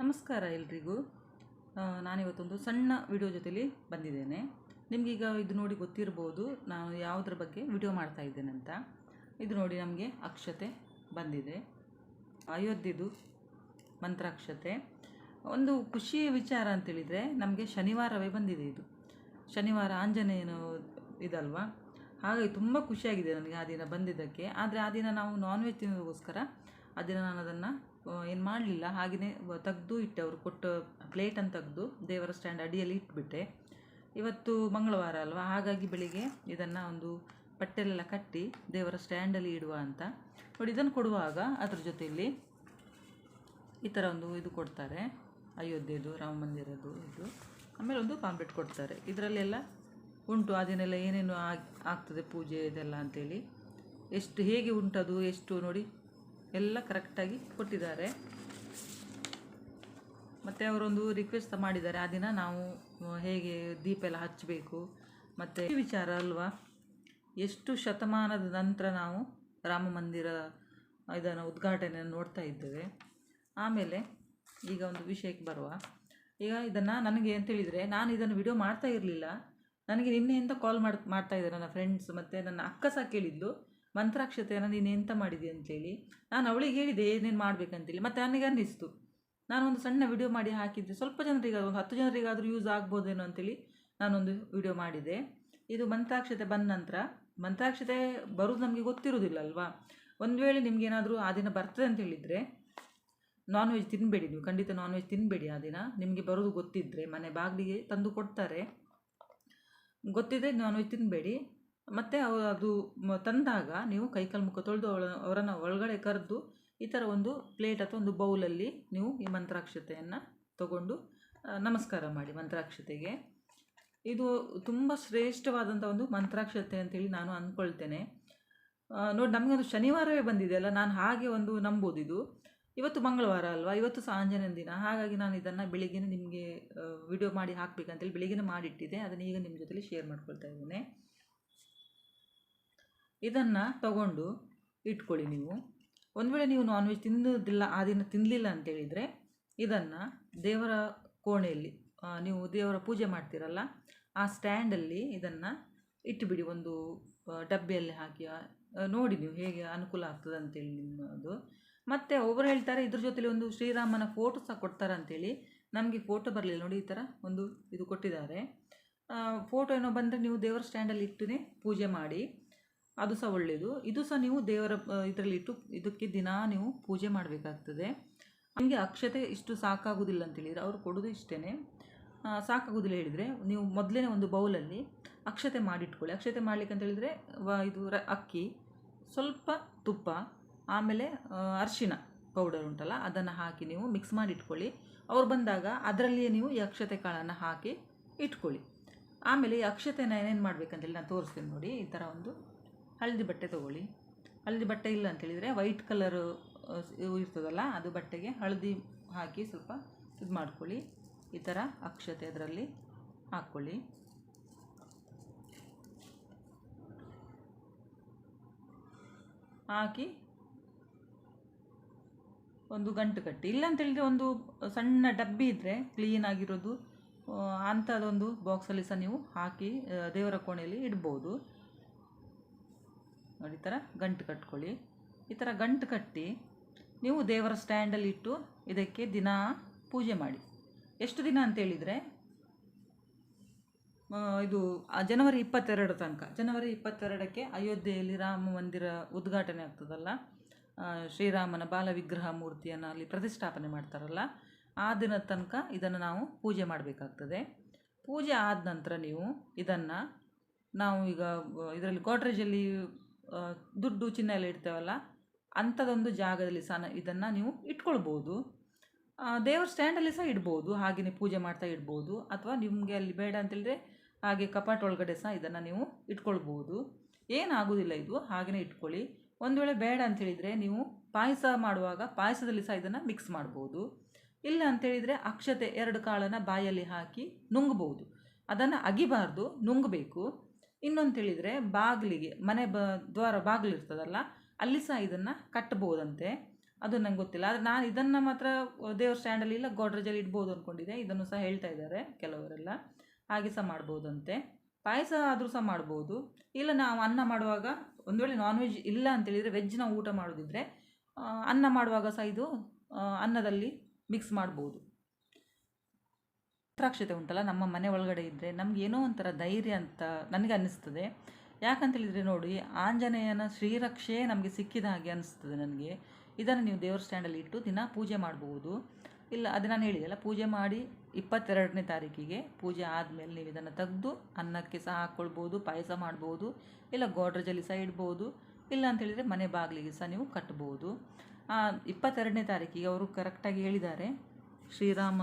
ನಮಸ್ಕಾರ ಎಲ್ರಿಗೂ. ನಾನಿವತ್ತೊಂದು ಸಣ್ಣ ವಿಡಿಯೋ ಜೊತೆಲಿ ಬಂದಿದ್ದೇನೆ. ನಿಮಗೀಗ ಇದು ನೋಡಿ ಗೊತ್ತಿರ್ಬೋದು ನಾನು ಯಾವುದ್ರ ಬಗ್ಗೆ ವಿಡಿಯೋ ಮಾಡ್ತಾ ಇದ್ದೇನೆ ಅಂತ ಇದು ನೋಡಿ ನಮಗೆ ಅಕ್ಷತೆ ಬಂದಿದೆ. ಅಯೋಧ್ಯೆದು ಮಂತ್ರಾಕ್ಷತೆ. ಒಂದು ಖುಷಿಯ ವಿಚಾರ ಅಂತೇಳಿದರೆ ನಮಗೆ ಶನಿವಾರವೇ ಬಂದಿದೆ ಇದು. ಶನಿವಾರ ಆಂಜನೇಯನು ಇದಲ್ವಾ? ಹಾಗಾಗಿ ತುಂಬ ಖುಷಿಯಾಗಿದೆ ನನಗೆ ಆ ದಿನ ಬಂದಿದ್ದಕ್ಕೆ. ಆದರೆ ಆ ದಿನ ನಾವು ನಾನ್ ವೆಜ್ ತಿನ್ನೋದಕ್ಕೋಸ್ಕರ ಆ ದಿನ ನಾನು ಅದನ್ನು ಏನು ಮಾಡಲಿಲ್ಲ. ಹಾಗೆಯೇ ತೆಗೆದು ಇಟ್ಟೆ ಅವರು. ಕೊಟ್ಟ ಪ್ಲೇಟನ್ನು ತೆಗೆದು ದೇವರ ಸ್ಟ್ಯಾಂಡ್ ಅಡಿಯಲ್ಲಿ ಇಟ್ಬಿಟ್ಟೆ. ಇವತ್ತು ಮಂಗಳವಾರ ಅಲ್ವಾ? ಹಾಗಾಗಿ ಬೆಳಿಗ್ಗೆ ಇದನ್ನು ಒಂದು ಬಟ್ಟೆಲೆಲ್ಲ ಕಟ್ಟಿ ದೇವರ ಸ್ಟ್ಯಾಂಡಲ್ಲಿ ಇಡುವ ಅಂತ. ನೋಡಿ, ಇದನ್ನು ಕೊಡುವಾಗ ಅದ್ರ ಜೊತೆಯಲ್ಲಿ ಈ ಥರ ಒಂದು ಇದು ಕೊಡ್ತಾರೆ. ಅಯೋಧ್ಯೆದು, ರಾಮ ಮಂದಿರದ್ದು ಇದು. ಆಮೇಲೆ ಒಂದು ಪಾಂಪ್ಲೆಟ್ ಕೊಡ್ತಾರೆ. ಇದರಲ್ಲೆಲ್ಲ ಉಂಟು. ಅದನ್ನೆಲ್ಲ ಏನೇನು ಆಗ್ ಆಗ್ತದೆ ಪೂಜೆ ಇದೆಲ್ಲ ಅಂತೇಳಿ. ಎಷ್ಟು ಹೇಗೆ ಉಂಟದು, ಎಷ್ಟು ನೋಡಿ ಎಲ್ಲ ಕರೆಕ್ಟಾಗಿ ಕೊಟ್ಟಿದ್ದಾರೆ. ಮತ್ತು ಅವರೊಂದು ರಿಕ್ವೆಸ್ಟ್ ಮಾಡಿದ್ದಾರೆ. ಆ ದಿನ ನಾವು ಹೇಗೆ ದೀಪ ಎಲ್ಲ ಹಚ್ಚಬೇಕು? ಮತ್ತು ಈ ವಿಚಾರ ಅಲ್ವಾ? ಎಷ್ಟು ಶತಮಾನದ ನಂತರ ನಾವು ರಾಮ ಮಂದಿರ ಇದನ್ನು ಉದ್ಘಾಟನೆ ನೋಡ್ತಾ ಇದ್ದೇವೆ. ಆಮೇಲೆ ಈಗ ಒಂದು ವಿಷಯಕ್ಕೆ ಬರುವ. ಈಗ ಇದನ್ನು ನನಗೆ ಅಂತೇಳಿದರೆ ನಾನು ಇದನ್ನು ವಿಡಿಯೋ ಮಾಡ್ತಾ ಇರಲಿಲ್ಲ. ನನಗೆ ನಿನ್ನೆಯಿಂದ ಕಾಲ್ ಮಾಡಿ, ಮಾಡ್ತಾ ಇದ್ದಾರೆ ನನ್ನ ಫ್ರೆಂಡ್ಸ್ ಮತ್ತು ನನ್ನ ಅಕ್ಕ ಸಹ ಕೇಳಿದ್ಲು ಮಂತ್ರಾಕ್ಷತೆಯನ್ನು ನೀನು ಎಂತ ಮಾಡಿದೆ ಅಂತೇಳಿ. ನಾನು ಅವಳಿಗೆ ಹೇಳಿದೆ, ಏನೇನು ಮಾಡಬೇಕಂತೇಳಿ. ಮತ್ತು ನನಗೆ ಅನ್ನಿಸ್ತು. ನಾನೊಂದು ಸಣ್ಣ ವಿಡಿಯೋ ಮಾಡಿ ಹಾಕಿದ್ದೆ ಸ್ವಲ್ಪ ಜನರಿಗೆ, ಒಂದು ಹತ್ತು ಜನರಿಗಾದರೂ ಯೂಸ್ ಆಗ್ಬೋದೇನೋ ಅಂತೇಳಿ ನಾನೊಂದು ವಿಡಿಯೋ ಮಾಡಿದೆ. ಇದು ಮಂತ್ರಾಕ್ಷತೆ ಬಂದ ನಂತರ, ಮಂತ್ರಾಕ್ಷತೆ ಬರೋದು ನಮಗೆ ಗೊತ್ತಿರೋದಿಲ್ಲ ಅಲ್ವಾ? ಒಂದು ವೇಳೆ ನಿಮಗೇನಾದರೂ ಆ ದಿನ ಬರ್ತದೆ ಅಂತ ಹೇಳಿದರೆ ನಾನ್ ವೆಜ್ ತಿನ್ನಬೇಡಿ ನೀವು. ಖಂಡಿತ ನಾನ್ ವೆಜ್ ತಿನ್ನಬೇಡಿ ಆ ದಿನ. ನಿಮಗೆ ಬರೋದು ಗೊತ್ತಿದ್ದರೆ ಮನೆ ಬಾಗಿಲಿಗೆ ತಂದು ಕೊಡ್ತಾರೆ. ಗೊತ್ತಿದ್ದರೆ ನಾನ್ ವೆಜ್ ತಿನ್ನಬೇಡಿ ಮತ್ತು ಅದು ತಂದಾಗ ನೀವು ಕೈಕಾಲು ಮುಖ ತೊಳೆದು ಅವಳ, ಅವರನ್ನು ಒಳಗಡೆ ಕರೆದು ಈ ಥರ ಒಂದು ಪ್ಲೇಟ್ ಅಥವಾ ಒಂದು ಬೌಲಲ್ಲಿ ನೀವು ಈ ಮಂತ್ರಾಕ್ಷತೆಯನ್ನು ತಗೊಂಡು ನಮಸ್ಕಾರ ಮಾಡಿ ಮಂತ್ರಾಕ್ಷತೆಗೆ. ಇದು ತುಂಬ ಶ್ರೇಷ್ಠವಾದಂಥ ಒಂದು ಮಂತ್ರಾಕ್ಷತೆ ಅಂತೇಳಿ ನಾನು ಅಂದ್ಕೊಳ್ತೇನೆ. ನೋಡಿ ನೋಡಿ ನಮಗೊಂದು ಶನಿವಾರವೇ ಬಂದಿದೆ ಅಲ್ಲ, ನಾನು ಹಾಗೆ ಒಂದು ನಂಬೋದು ಇದು. ಇವತ್ತು ಮಂಗಳವಾರ ಅಲ್ವಾ? ಇವತ್ತು ಸಹ ದಿನ. ಹಾಗಾಗಿ ನಾನು ಇದನ್ನು ಬೆಳಿಗ್ಗೆ ನಿಮಗೆ ವಿಡಿಯೋ ಮಾಡಿ ಹಾಕಬೇಕಂತೇಳಿ ಬೆಳಿಗ್ಗೆ ಮಾಡಿಟ್ಟಿದ್ದೆ. ಅದನ್ನು ಈಗ ನಿಮ್ಮ ಜೊತೆಲಿ ಶೇರ್ ಮಾಡ್ಕೊಳ್ತಾ ಇದ್ದೇನೆ. ಇದನ್ನು ತಗೊಂಡು ಇಟ್ಕೊಳ್ಳಿ ನೀವು. ಒಂದು ವೇಳೆ ನೀವು ನಾನ್ ವೆಜ್ ತಿನ್ನೋದಿಲ್ಲ, ಆ ದಿನ ತಿನ್ನಲಿಲ್ಲ ಅಂತೇಳಿದರೆ ಇದನ್ನು ದೇವರ ಕೋಣೆಯಲ್ಲಿ ನೀವು ದೇವರ ಪೂಜೆ ಮಾಡ್ತೀರಲ್ಲ, ಆ ಸ್ಟ್ಯಾಂಡಲ್ಲಿ ಇದನ್ನು ಇಟ್ಟುಬಿಡಿ ಒಂದು ಡಬ್ಬಿಯಲ್ಲಿ ಹಾಕಿ ನೋಡಿ ನೀವು ಹೇಗೆ ಅನುಕೂಲ ಆಗ್ತದೆ ಅಂತೇಳಿ ನಿಮ್ಮದು. ಮತ್ತು ಒಬ್ಬರು ಹೇಳ್ತಾರೆ, ಇದ್ರ ಜೊತೆಲಿ ಒಂದು ಶ್ರೀರಾಮನ ಫೋಟೋ ಸಹ ಕೊಡ್ತಾರೆ ಅಂತೇಳಿ ನಮಗೆ ಫೋಟೋ ಬರಲಿಲ್ಲ ನೋಡಿ ಈ ಥರ ಒಂದು ಇದು ಕೊಟ್ಟಿದ್ದಾರೆ. ಫೋಟೋ ಏನೋ ಬಂದರೆ ನೀವು ದೇವರ ಸ್ಟ್ಯಾಂಡಲ್ಲಿ ಇಟ್ಟುನೇ ಪೂಜೆ ಮಾಡಿ. ಅದು ಸಹ ಒಳ್ಳೆಯದು ಇದು ಸಹ ನೀವು ದೇವರ ಇದರಲ್ಲಿ ಇಟ್ಟು, ಇದಕ್ಕೆ ದಿನ ನೀವು ಪೂಜೆ ಮಾಡಬೇಕಾಗ್ತದೆ. ನಿಮಗೆ ಅಕ್ಷತೆ ಇಷ್ಟು ಸಾಕಾಗೋದಿಲ್ಲ ಅಂತೇಳಿದರೆ ಅವರು ಕೊಡೋದು ಇಷ್ಟೇ ಸಾಕಾಗೋದಿಲ್ಲ ಹೇಳಿದರೆ ನೀವು ಮೊದಲೇ ಒಂದು ಬೌಲಲ್ಲಿ ಅಕ್ಷತೆ ಮಾಡಿಟ್ಕೊಳ್ಳಿ. ಅಕ್ಷತೆ ಮಾಡಲಿಕ್ಕೆ ಅಂತ ಹೇಳಿದರೆ, ವ, ಇದು ರ, ಅಕ್ಕಿ, ಸ್ವಲ್ಪ ತುಪ್ಪ, ಆಮೇಲೆ ಅರಿಶಿಣ ಪೌಡರ್ ಉಂಟಲ್ಲ, ಅದನ್ನು ಹಾಕಿ ನೀವು ಮಿಕ್ಸ್ ಮಾಡಿ ಇಟ್ಕೊಳ್ಳಿ ಅವ್ರು ಬಂದಾಗ ಅದರಲ್ಲಿಯೇ ನೀವು ಈ ಅಕ್ಷತೆ ಕಾಳನ್ನು ಹಾಕಿ ಇಟ್ಕೊಳ್ಳಿ. ಆಮೇಲೆ ಈ ಅಕ್ಷತೆನ ಏನೇನು ಮಾಡಬೇಕಂತೇಳಿ ನಾನು ತೋರಿಸ್ತೀನಿ ನೋಡಿ, ಈ ಥರ ಒಂದು. ಹಳದಿ ಬಟ್ಟೆ ತೊಗೊಳ್ಳಿ. ಹಳದಿ ಬಟ್ಟೆ ಇಲ್ಲ ಅಂತೇಳಿದರೆ ವೈಟ್ ಕಲರು ಇರ್ತದಲ್ಲ, ಅದು ಬಟ್ಟೆಗೆ ಹಳದಿ ಹಾಕಿ ಸ್ವಲ್ಪ ಇದು ಮಾಡ್ಕೊಳ್ಳಿ. ಈ ಥರ ಅಕ್ಷತೆ ಅದರಲ್ಲಿ ಹಾಕ್ಕೊಳ್ಳಿ ಹಾಕಿ ಒಂದು ಗಂಟು ಕಟ್ಟಿ. ಇಲ್ಲ ಅಂತೇಳಿದರೆ ಒಂದು ಸಣ್ಣ ಡಬ್ಬಿ ಇದ್ದರೆ ಕ್ಲೀನ್ ಆಗಿರೋದು ಅಂಥದ್ದೊಂದು ಬಾಕ್ಸಲ್ಲಿ ಸಹ ನೀವು ಹಾಕಿ ದೇವರ ಕೋಣೆಯಲ್ಲಿ ಇಡ್ಬೋದು. ನೋಡಿ, ಈ ಥರ ಗಂಟು ಕಟ್ಕೊಳ್ಳಿ. ಈ ಥರ ಗಂಟು ಕಟ್ಟಿ ನೀವು ದೇವರ ಸ್ಟ್ಯಾಂಡಲ್ಲಿ ಇಟ್ಟು ಇದಕ್ಕೆ ದಿನ ಪೂಜೆ ಮಾಡಿ. ಎಷ್ಟು ದಿನ ಅಂತೇಳಿದರೆ ಇದು ಜನವರಿ ಇಪ್ಪತ್ತೆರಡು ತನಕ. ಜನವರಿ ಇಪ್ಪತ್ತೆರಡಕ್ಕೆ ಅಯೋಧ್ಯೆಯಲ್ಲಿ ರಾಮ ಮಂದಿರ ಉದ್ಘಾಟನೆ ಆಗ್ತದಲ್ಲ? ಶ್ರೀರಾಮನ ಬಾಲ ವಿಗ್ರಹ ಮೂರ್ತಿಯನ್ನು ಅಲ್ಲಿ ಪ್ರತಿಷ್ಠಾಪನೆ ಮಾಡ್ತಾರಲ್ಲ? ಆ ದಿನದ ತನಕ ಇದನ್ನು ನಾವು ಪೂಜೆ ಮಾಡಬೇಕಾಗ್ತದೆ. ಪೂಜೆ ಆದ ನಂತರ ನೀವು ಇದನ್ನು ನಾವು ಈಗ ಇದರಲ್ಲಿ ಗೋಡ್ರೇಜಲ್ಲಿ ದುಡ್ಡು ಚಿನ್ನ ಎಲ್ಲ ಇಡ್ತೇವಲ್ಲ ಅಂಥದ್ದೊಂದು ಜಾಗದಲ್ಲಿ ಸಹ ಇದನ್ನು ನೀವು ಇಟ್ಕೊಳ್ಬೋದು. ದೇವ್ರ ಸ್ಟ್ಯಾಂಡಲ್ಲಿ ಸಹ ಇಡ್ಬೋದು ಹಾಗೆಯೇ ಪೂಜೆ ಮಾಡ್ತಾ ಇಡ್ಬೋದು, ಅಥವಾ ನಿಮಗೆ ಅಲ್ಲಿ ಬೇಡ ಅಂತೇಳಿದ್ರೆ ಹಾಗೆ ಕಪಾಟ್ ಒಳಗಡೆ ಸಹ ಇದನ್ನು ನೀವು ಇಟ್ಕೊಳ್ಬೋದು. ಏನಾಗೋದಿಲ್ಲ ಇದು ಹಾಗೆಯೇ ಇಟ್ಕೊಳ್ಳಿ. ಒಂದು ವೇಳೆ ಬೇಡ ಅಂತೇಳಿದರೆ ನೀವು ಪಾಯಸ ಮಾಡುವಾಗ ಪಾಯಸದಲ್ಲಿ ಸಹ ಇದನ್ನು ಮಿಕ್ಸ್ ಮಾಡ್ಬೋದು. ಇಲ್ಲ ಅಂತೇಳಿದರೆ ಅಕ್ಷತೆ ಎರಡು ಕಾಳನ್ನು ಬಾಯಲ್ಲಿ ಹಾಕಿ ನುಂಗ್ಬೋದು. ಅದನ್ನು ಅಗಿಬಾರ್ದು, ನುಂಗಬೇಕು. ಇನ್ನೊಂದು ತಿಳಿದರೆ ಬಾಗಿಲಿಗೆ, ಮನೆ ಬ, ದ್ವಾರ ಬಾಗಿಲು ಇರ್ತದಲ್ಲ, ಅಲ್ಲಿ ಸಹ ಇದನ್ನು ಕಟ್ಬೋದಂತೆ ಅದು ನಂಗೆ ಗೊತ್ತಿಲ್ಲ. ಆದರೆ ನಾನು ಇದನ್ನು ಮಾತ್ರ ದೇವ್ರ ಸ್ಟ್ಯಾಂಡಲ್ಲಿ ಇಲ್ಲ ಗೋಡ್ರೇಜಲ್ಲಿ ಇಡ್ಬೋದು ಅಂದ್ಕೊಂಡಿದ್ದೆ ಇದನ್ನು ಸಹ ಹೇಳ್ತಾ ಇದ್ದಾರೆ ಕೆಲವರೆಲ್ಲ. ಹಾಗೆ ಸಹ ಮಾಡ್ಬೋದಂತೆ. ಪಾಯಸ ಆದರೂ ಸಹ ಮಾಡ್ಬೋದು. ಇಲ್ಲ ನಾವು ಅನ್ನ ಮಾಡುವಾಗ ಒಂದು ವೇಳೆ ನಾನ್ ವೆಜ್ ಇಲ್ಲ ಅಂತೇಳಿದರೆ ವೆಜ್ ಊಟ ಮಾಡೋದಿದ್ರೆ ಅನ್ನ ಮಾಡುವಾಗ ಸಹ ಇದು ಅನ್ನದಲ್ಲಿ ಮಿಕ್ಸ್ ಮಾಡ್ಬೋದು. ಮಂತ್ರಾಕ್ಷತೆ ಉಂಟಲ್ಲ, ನಮ್ಮ ಮನೆ ಒಳಗಡೆ ಇದ್ದರೆ ನಮ್ಗೆ ಏನೋ ಒಂಥರ ಧೈರ್ಯ ಅಂತ ನನಗೆ ಅನ್ನಿಸ್ತದೆ. ಯಾಕಂತೇಳಿದರೆ ನೋಡಿ, ಆಂಜನೇಯನ ಶ್ರೀರಕ್ಷೆ ನಮಗೆ ಸಿಕ್ಕಿದ ಹಾಗೆ ಅನಿಸ್ತದೆ ನನಗೆ. ಇದನ್ನು ನೀವು ದೇವ್ರ ಸ್ಟ್ಯಾಂಡಲ್ಲಿ ಇಟ್ಟು ದಿನ ಪೂಜೆ ಮಾಡ್ಬೋದು. ಇಲ್ಲ, ಅದು ನಾನು ಹೇಳಿದೆಲ್ಲ, ಪೂಜೆ ಮಾಡಿ ಇಪ್ಪತ್ತೆರಡನೇ ತಾರೀಕಿಗೆ ಪೂಜೆ ಆದಮೇಲೆ ನೀವು ಇದನ್ನು ತೆಗೆದು ಅನ್ನಕ್ಕೆ ಸಹ ಹಾಕ್ಕೊಳ್ಬೋದು, ಪಾಯಸ ಮಾಡ್ಬೋದು, ಇಲ್ಲ ಗೋಡ್ರೇಜಲ್ಲಿ ಸಹ ಇಡ್ಬೋದು, ಇಲ್ಲ ಅಂತೇಳಿದರೆ ಮನೆ ಬಾಗಿಲಿಗೆ ಸಹ ನೀವು ಕಟ್ಬೋದು. ಇಪ್ಪತ್ತೆರಡನೇ ತಾರೀಕಿಗೆ ಅವರು ಕರೆಕ್ಟಾಗಿ ಹೇಳಿದ್ದಾರೆ. ಶ್ರೀರಾಮ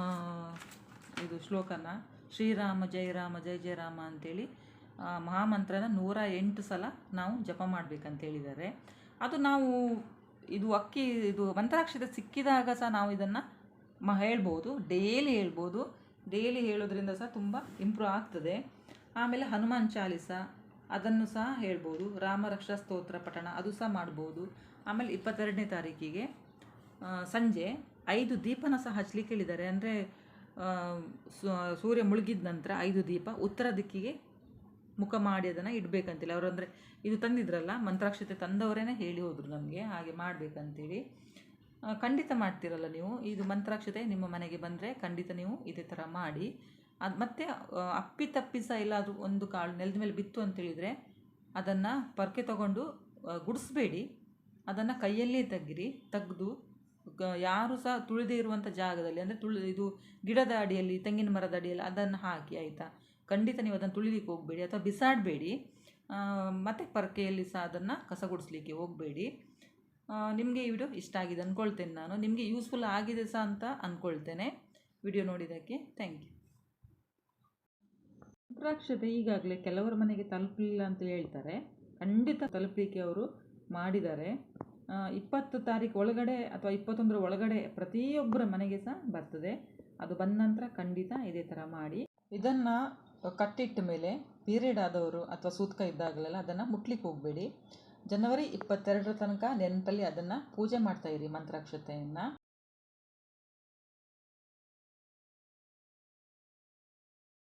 ಇದು ಶ್ಲೋಕನ ಶ್ರೀರಾಮ ಜಯ ರಾಮ ಜಯ ಜಯ ರಾಮ ಅಂತೇಳಿ ಮಹಾಮಂತ್ರನ ನೂರ ಎಂಟು ಸಲ ನಾವು ಜಪ ಮಾಡಬೇಕಂತ ಹೇಳಿದ್ದಾರೆ. ಅದು ನಾವು ಇದು ಅಕ್ಕಿ, ಇದು ಮಂತ್ರಾಕ್ಷತೆ ಸಿಕ್ಕಿದಾಗ ಸಹ ನಾವು ಇದನ್ನು ಮ, ಹೇಳ್ಬೋದು, ಡೈಲಿ ಹೇಳ್ಬೋದು. ಡೈಲಿ ಹೇಳೋದ್ರಿಂದ ಸಹ ತುಂಬ ಇಂಪ್ರೂವ್ ಆಗ್ತದೆ. ಆಮೇಲೆ ಹನುಮಾನ್ ಚಾಲಿಸ, ಅದನ್ನು ಸಹ ಹೇಳ್ಬೋದು. ರಾಮರಕ್ಷಾ ಸ್ತೋತ್ರ ಪಠಣ, ಅದು ಸಹ ಮಾಡ್ಬೋದು. ಆಮೇಲೆ ಇಪ್ಪತ್ತೆರಡನೇ ತಾರೀಕಿಗೆ ಸಂಜೆ ಐದು ದೀಪನ ಸಹ ಹಚ್ಚಲಿಕ್ಕೆ ಹೇಳಿದ್ದಾರೆ. ಅಂದರೆ ಸೂರ್ಯ ಮುಳುಗಿದ ನಂತರ ಐದು ದೀಪ, ಉತ್ತರ ದಿಕ್ಕಿಗೆ ಮುಖ ಮಾಡಿ ಅದನ್ನು ಇಡಬೇಕಂತೇಳಿ ಅವರು ಅಂದರೆ ಇದು ತಂದಿದ್ರಲ್ಲ, ಮಂತ್ರಾಕ್ಷತೆ ತಂದವರೇ ಹೇಳಿ ಹೋದರು ನಮಗೆ, ಹಾಗೆ ಮಾಡಬೇಕಂತೇಳಿ. ಖಂಡಿತ ಮಾಡ್ತೀರಲ್ಲ ನೀವು. ಇದು ಮಂತ್ರಾಕ್ಷತೆ ನಿಮ್ಮ ಮನೆಗೆ ಬಂದರೆ ಖಂಡಿತ ನೀವು ಇದೇ ಥರ ಮಾಡಿ. ಅದು ಮತ್ತೆ ಅಪ್ಪಿ ಸಹ ಇಲ್ಲಾದರೂ ಒಂದು ಕಾಳು ನೆಲದ ಮೇಲೆ ಬಿತ್ತು ಅಂತೇಳಿದರೆ ಅದನ್ನು ಪರ್ಕೆ ತಗೊಂಡು ಗುಡಿಸ್ಬೇಡಿ. ಅದನ್ನು ಕೈಯಲ್ಲೇ ತೆಗಿರಿ ತೆಗೆದು ಯಾರು ಸಹ ತುಳಿದೇ ಇರುವಂಥ ಜಾಗದಲ್ಲಿ, ಅಂದರೆ ತುಳಿ, ಇದು ಗಿಡದ ಅಡಿಯಲ್ಲಿ, ತೆಂಗಿನ ಮರದ ಅಡಿಯಲ್ಲಿ ಅದನ್ನು ಹಾಕಿ, ಆಯಿತಾ? ಖಂಡಿತ ನೀವು ಅದನ್ನು ತುಳಿಲಿಕ್ಕೆ ಹೋಗಬೇಡಿ, ಅಥವಾ ಬಿಸಾಡಬೇಡಿ. ಮತ್ತು ಪರಕೆಯಲ್ಲಿ ಸಹ ಅದನ್ನು ಕಸಗುಡಿಸ್ಲಿಕ್ಕೆ ಹೋಗಬೇಡಿ. ನಿಮಗೆ ಈ ವಿಡಿಯೋ ಇಷ್ಟ ಆಗಿದೆ ಅಂದ್ಕೊಳ್ತೇನೆ ನಾನು. ನಿಮಗೆ ಯೂಸ್ಫುಲ್ ಆಗಿದೆ ಸಹ ಅಂತ ಅಂದ್ಕೊಳ್ತೇನೆ ವಿಡಿಯೋ ನೋಡಿದ್ದಕ್ಕೆ ಥ್ಯಾಂಕ್ ಯು ರುದ್ರಾಕ್ಷತೆ ಈಗಾಗಲೇ ಕೆಲವರ ಮನೆಗೆ ತಲುಪಲಿಲ್ಲ ಅಂತ ಹೇಳ್ತಾರೆ. ಖಂಡಿತ ತಲುಪಲಿಕ್ಕೆ ಅವರು ಮಾಡಿದ್ದಾರೆ. ಇಪ್ಪತ್ತು ತಾರೀಕು ಒಳಗಡೆ ಅಥವಾ ಇಪ್ಪತ್ತೊಂದರ ಒಳಗಡೆ ಪ್ರತಿಯೊಬ್ಬರ ಮನೆಗೆ ಸಹ ಬರ್ತದೆ. ಅದು ಬಂದ ನಂತರ ಖಂಡಿತ ಇದೇ ಥರ ಮಾಡಿ. ಇದನ್ನು ಕಟ್ಟಿಟ್ಟ ಮೇಲೆ ಪೀರಿಯಡ್ ಆದವರು ಅಥವಾ ಸೂತ್ಕ ಇದ್ದಾಗಲೆಲ್ಲ ಅದನ್ನು ಮುಟ್ಲಿಕ್ಕೆ ಹೋಗಬೇಡಿ. ಜನವರಿ ಇಪ್ಪತ್ತೆರಡರ ತನಕ ನೆನಪಲ್ಲಿ ಅದನ್ನು ಪೂಜೆ ಮಾಡ್ತಾಯಿರಿ ಮಂತ್ರಾಕ್ಷತೆಯನ್ನು.